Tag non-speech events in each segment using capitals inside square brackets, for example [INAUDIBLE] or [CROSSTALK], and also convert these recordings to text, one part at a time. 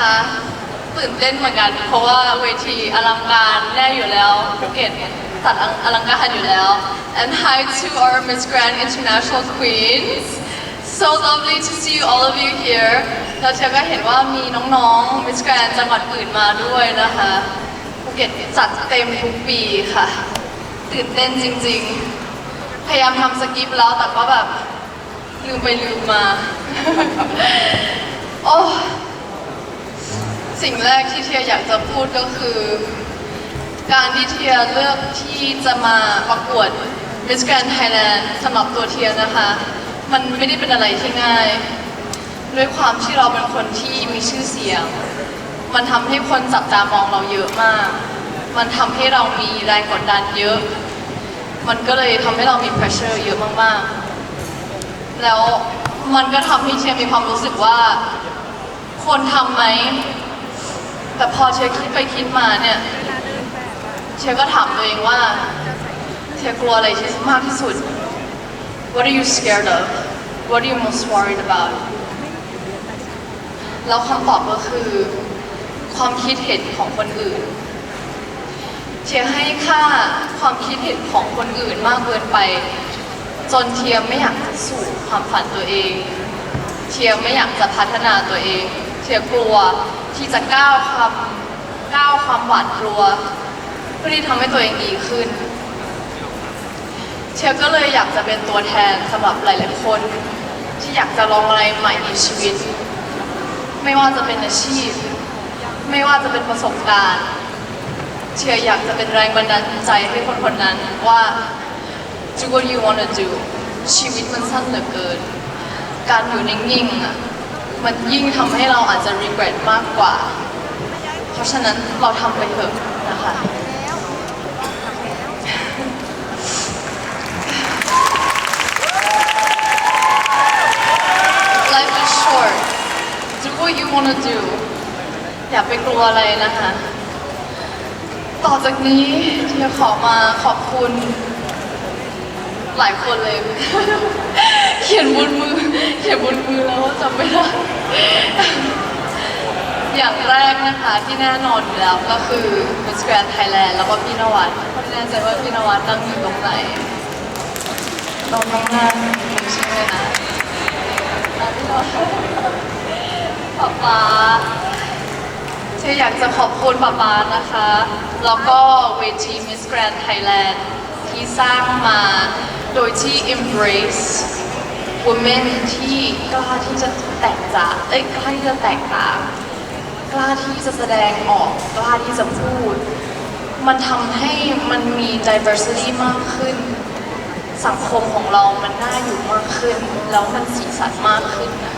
นะคะตื่นเต้นเหมือนกัน เพราะว่าเวทีอลังการแน่อยู่แล้วภูเก็ตจัดอลังการอยู่แล้ว and hi to our Miss Grand International Queens so lovely to see you all of you here แล้วเธอก็เห็นว่ามีน้องๆ Miss Grand จังหวัดอื่นมาด้วยนะคะภูเก็ตจัดเต็มทุกปีค่ะ ตื่นเต้นจริงๆ พยายามทำสกิปแล้วแต่ก็แบบลืมไปลืมมา โอ้ สิ่งแรกที่เทียอยากจะพูดก็คือ การที่เทียเลือกที่จะมาประกวด Miss Grand Thailand สำหรับตัวเทียนะคะ มันไม่ได้เป็นอะไรที่ง่าย ด้วยความที่เราเป็นคนที่มีชื่อเสียง มันทำให้คนจับตามองเราเยอะมาก มันทำให้เรามีแรงกดดันเยอะ มันก็เลยทำให้เรามี pressure เยอะมากๆ แล้วมันก็ทำให้เชียร์มีความรู้สึกว่าควรทำไหม แต่พอเชียร์คิดไปคิดมาเนี่ย เชียร์ก็ถามตัวเองว่า เชียร์กลัวอะไรที่มากที่สุด What are you scared of What are you most worried about แล้วคำตอบก็คือ ความคิดเห็นของคนอื่น เชียร์ให้ค่าความคิดเห็นของคนอื่นมากเกินไป จนเทียมไม่อยากจะสู่ความฝันตัวเองเทียมไม่อยากจะพัฒนาตัวเอง เทียกลัวที่จะก้าวความก้าวความหวาดกลัว เพื่อที่ทำให้ตัวเองดีขึ้น เชียก็เลยอยากจะเป็นตัวแทนสำหรับหลายๆคน ที่อยากจะลองอะไรใหม่ในชีวิต ไม่ว่าจะเป็นอาชีพ ไม่ว่าจะเป็นประสบการณ์ เชียอยากจะเป็นแรงบันดาลใจให้คนคนนั้นว่า do what you wanna do ชีวิตมันสั้นเหลือเกิน การอยู่นิ่งๆ มันยิ่งทำให้เราอาจจะ regret มากกว่า เพราะฉะนั้นเราทำไปเถอะนะคะ Life is short do what you wanna do อย่าไปกลัวอะไรนะคะ ต่อจากนี้เทียขอมาขอบคุณ หลายคนเลย เขียนบนมือ เขียนบนมือแล้วจำไม่ได้ อย่างแรกนะคะที่แน่นอนอยู่แล้วก็คือ Miss Grand Thailand แล้วก็พี่นวัดไม่แน่ใจว่าพี่นวัดนั่งอยู่ตรงไหนตรงข้างน้าใช่ไหมนะพี่นวัดป๊าป๊าเชยอยากจะขอบคุณป๊าป๊านะคะ แล้วก็เวที Miss Grand Thailand ที่สร้างมาโดยที่ embrace women ที่กล้าที่จะแตกจาเอ้ยกล้าที่จะแตกต่างกล้าที่จะแสดงออกกล้าที่จะพูด มันทำให้มันมี diversity มากขึ้น สังคมของเรามันน่าอยู่มากขึ้น แล้วมันสีสันมากขึ้นนะ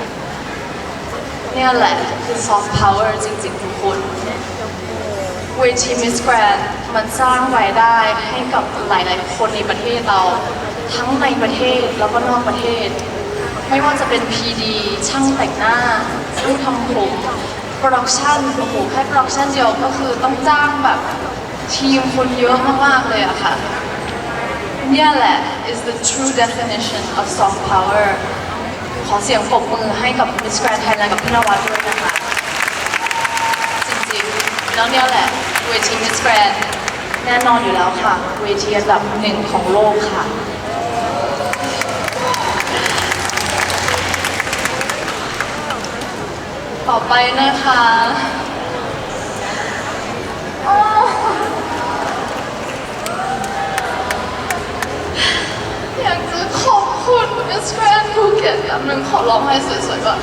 เนี่ยแหละคือ soft power จริงๆทุกคน เวที Miss Grand มันสร้างรายได้ให้กับหลาย ๆ คนในประเทศเรา ทั้งในประเทศแล้วก็นอกประเทศ ไม่ว่าจะเป็น PD ช่างแต่งหน้าช่างทำผมโปรดักชั่นโอ้โหแค่โปรดักชั่นเดียวก็คือต้องจ้างแบบทีมคนเยอะมาก ๆ เลยอะค่ะเนี่ยแหละ is the true definition of soft power ขอเสียงปรบมือให้กับ Miss Grand Thailand กับพี่นวัดด้วยนะคะ งๆแล้วเนี่ยแหละเวที Miss Grand แน่นอนอยู่แล้วค่ะ เวทีอันดับหนึ่งของโลกค่ะ ต่อไปนะคะอยากจะขอบคุณ Miss Grand ภูเก็ตอันหนึ่งขอร้องให้สวยๆก่อน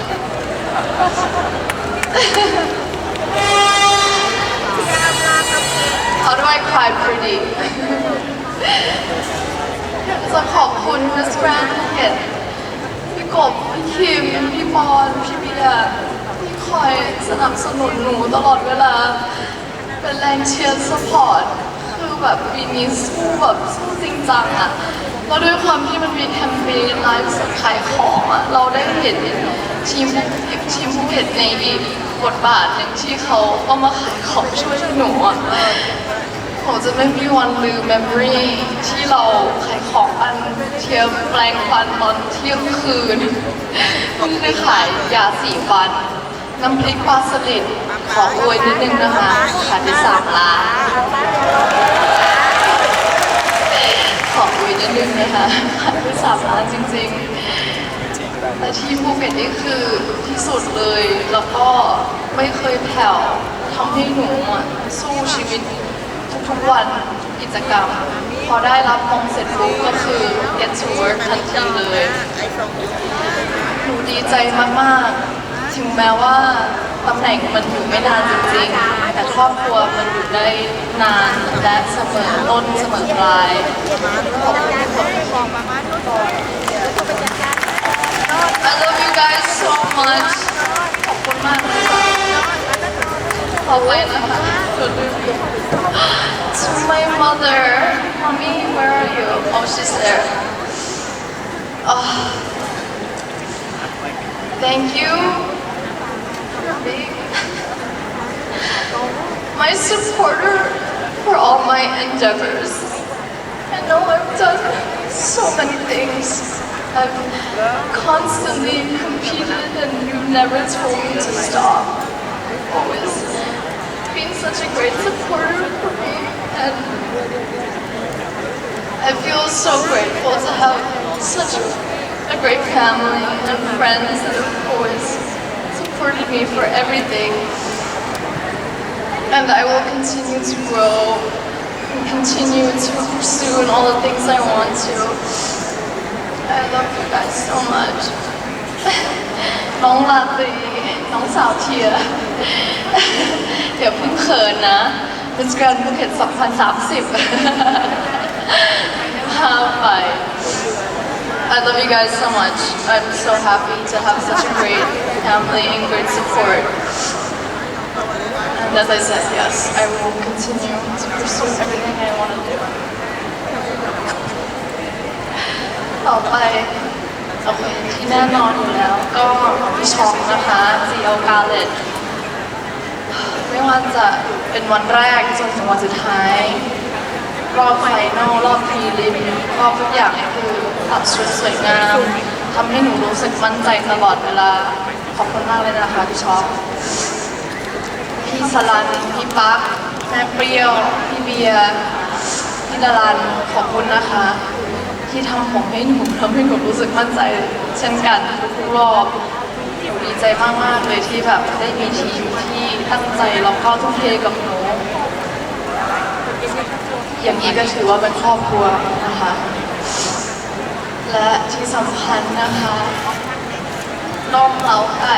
How do I cry pretty อยากจะขอบคุณ Miss Grand ภูเก็ตพี่กบพี่คิม พี่ปอนพี่เบียร์ที่คอยสนับสนุนหนูตลอดเวลา เป็นแรงเชียร์สปอร์ต คือแบบปีนี้สู้แบบสู้จริงจังอะแล้วด้วยความที่มันมีแคมเปญไลฟ์สดขายของอะเราได้เห็นทีมทีมภูเก็ตในอีกบทบาทหนึ่งที่เขาก็มาขายของช่วยหนูอะ ผมจะไม่มีวันลืม memory ที่เราขายของกันเทียมแปลงฟันตอนเที่ยงคืนเพิ่งไปขายยาสีฟัน น้ำพริกปลาสลิดขออวยนิดนึงนะคะขายไปสามล้านขออวยนิดนึงนะคะขายไปสามล้านจริง ๆแต่ที่ภูเก็ตนี่คือที่สุดเลย แล้วก็ไม่เคยแผ่วทำให้หนูอะสู้ชีวิต ทุกๆวันกิจกรรม พอได้รับมงเสร็จปุ๊บก็คือ get to work ทันทีเลยหนูดีใจมากๆ ถึงแม้ว่าตำแหน่งมันอยู่ไม่นานจริงๆ แต่ครอบครัวมันอยู่ได้นานและเสมอต้นเสมอปลายขอบคุณขอบคุณ I love you guys so much ขอบคุณมากเลยค่ะขอไปนะคะ To my mother. Mommy where are you? Oh she's there. Oh, Thank you. [LAUGHS] My supporter for all my endeavors. I know I've done so many things. I've constantly competed and you've never told me to stop. Always such a great supporter for me and I feel so grateful to have such a great family and friends that have always supported me for everything and I will continue to grow and continue to pursue and all the things I want to. I love you guys so much. [LAUGHS] 龙拉菲，龙小铁。 องสาวเทียอย่าเพิ่งเขินนะ Miss Grand Phuket 2030 พาไป I love you guys so much. I'm so happy to have such a great family and great support. And as I said, yes, I will continue to pursue everything I want to do. ต่อไปโอเคที่แน่นอนอยู่แล้วก็พี่ช็อกนะคะจีโอกาเลต ไม่ว่าจะเป็นวันแรกจนถึงวันสุดท้าย รอบไฟนอลรอบพรีลิมรอบทุกอย่างนี่คือตัดชุดสวยงามทำให้หนูรู้สึกมั่นใจตลอดเวลา ขอบคุณมากเลยนะคะพี่ช็อกพี่สลันพี่ปั๊กแม่เปรี้ยว พี่เบียร์พี่ดารันขอบคุณนะคะ ที่ทำผมให้หนูทำให้หนูรู้สึกมั่นใจ เช่นกันทุกรอบ หนูดีใจมาก ๆ เลยที่แบบได้มีทีมที่ตั้งใจแล้วก็ทุ่มเทกับหนู อย่างนี้ก็ถือว่าเป็นครอบครัวนะคะ และที่สำคัญนะคะน้องเล้าไก่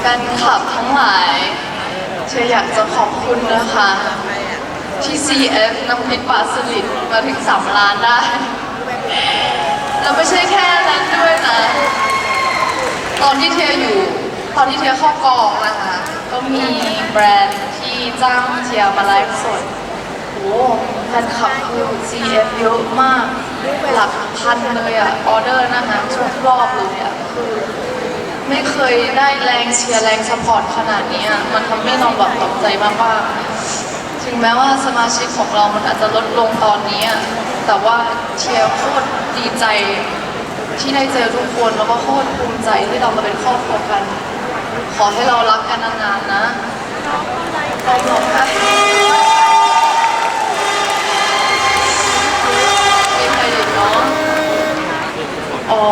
แฟนคลับทั้งหลาย เธออยากจะขอบคุณนะคะ ที่ CF น้ำพริกปลาสลิดมาถึง 3 ล้านได้ แล้วไม่ใช่แค่นั้นด้วยนะ ตอนที่เทียอยู่ ตอนที่เทียเข้ากองนะคะ ก็มีแบรนด์ที่จ้างเทียมาไลฟ์สดโอ้แฟนคลับคือ CF เยอะมาก หลักพันเลยอะออเดอร์นะคะทุกรอบเลยอะคือ ไม่เคยได้แรงเชียร์แรงสปอร์ตขนาดนี้มันทำให้เราแบบตกใจมากๆ ถึงแม้ว่าสมาชิกของเรามันอาจจะลดลงตอนนี้ แต่ว่าเชียร์โคตรดีใจที่ได้เจอทุกคนแล้วก็โคตรภูมิใจที่เรามาเป็นครอบครัวกัน ขอให้เรารักกันนานๆนะขอบคุณค่ะมีใครอีกเนาะอ๋อ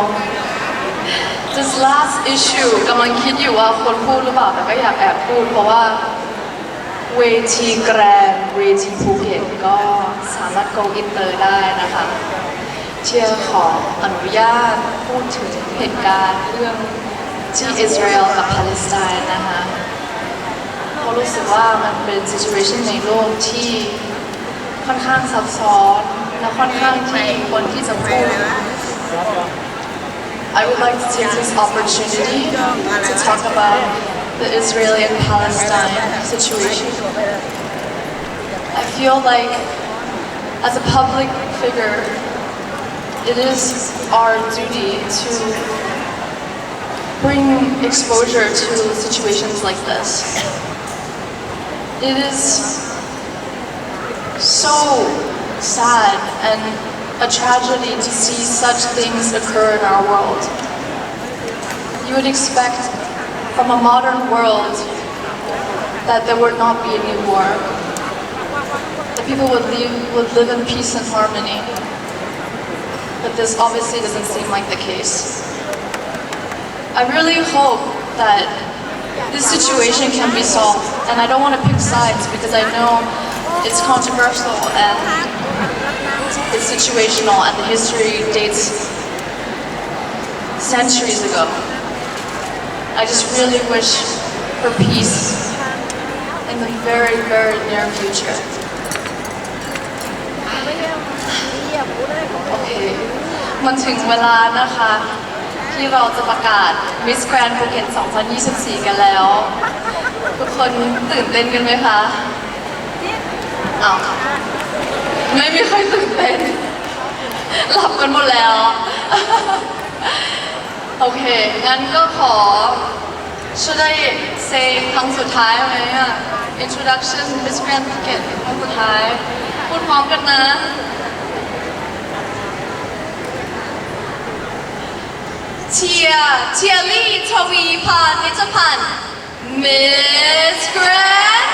this last issue กำลังคิดอยู่ว่าควรพูดหรือเปล่าแต่ก็อยากแอบพูดเพราะว่า เวทีแกรนเวทีภูเก็ตก็สามารถ go inter ได้นะคะเชียร์ขออนุญาตพูดถึงเหตุการณ์เรื่องที่อิสราเอลกับปาเลสไตน์นะคะเพราะรู้สึกว่ามันเป็น situation ในโลกที่ค่อนข้างซับซ้อนและค่อนข้างที่คนที่จะพูด I would like to take this opportunity to talk about the Israeli and Palestine situation. I feel like as a public figure, it is our duty to bring exposure to situations like this. It is so sad and a tragedy to see such things occur in our world. You would expect from a modern world that there would not be any war. That people would live, would live in peace and harmony. But this obviously doesn't seem like the case. I really hope that this situation can be solved. And I don't want to pick sides because I know it's controversial and it's situational and the history dates centuries ago. I just really wish for peace in the very, very near future. โอเคมันถึงเวลานะคะ ที่เราจะประกาศ Miss Grand Phuket 2024 กันแล้ว ทุกคนตื่นเต้นกันไหมคะอ้าวไม่มีใครตื่นเต้นหลับกันหมดแล้ว โอเค งั้นก็ขอ should I say ครั้งสุดท้ายไหมอะ introduction Miss Grand Phuket ครั้งสุดท้าย พูดพร้อมกันนะ เชียร์เชียร์ลี่ทวีพานิจพันธ์ Miss Grand